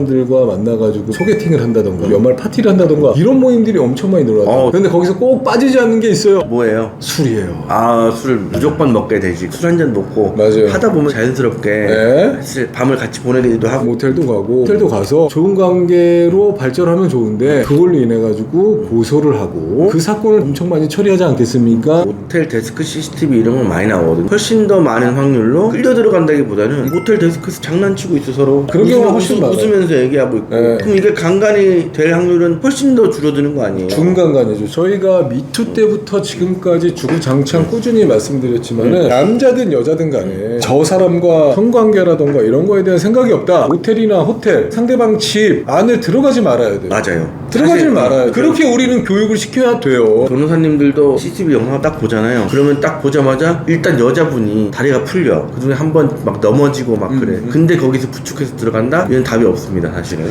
사람들과 만나가지고 소개팅을 한다던가 연말 파티를 한다던가 이런 모임들이 엄청 많이 늘어났다. 어. 근데 거기서 꼭 빠지지 않는 게 있어요. 뭐예요? 술이에요. 아, 술 무조건 먹게 되지. 술 한 잔 먹고 맞아요. 하다 보면 자연스럽게 네. 사실 밤을 같이 보내기도 하고 모텔도 가고 호텔도 가서 좋은 관계로 발전하면 좋은데 그걸로 인해 가지고 고소를 하고 그 사건을 엄청 많이 처리하지 않겠습니까? 모텔 데스크 CCTV 이런 건 많이 나오거든. 훨씬 더 많은 확률로 끌려 들어간다기보다는 모텔 데스크에서 장난치고 있어 서로. 그런 경우가 훨씬 많아요. 웃으면 서 얘기하고 있고. 네. 그럼 이게 강간이 될 확률은 훨씬 더 줄어드는 거 아니에요? 중간간이죠. 저희가 미투 때부터 지금까지 주구장창 꾸준히 말씀드렸지만은 남자든 여자든 간에 저 사람과 성관계라던가 이런 거에 대한 생각이 없다. 모텔이나 호텔, 상대방 집 안에 들어가지 말아야 돼요. 맞아요. 사실 말아야 돼. 그렇게 우리는 교육을 시켜야 돼요. 변호사님들도 CCTV 영상 딱 보잖아요. 그러면 딱 보자마자 일단 여자분이 다리가 풀려. 그중에 한 번 막 넘어지고 막 그래. 근데 거기서 부축해서 들어간다? 이건 답이 없습니다, 사실은.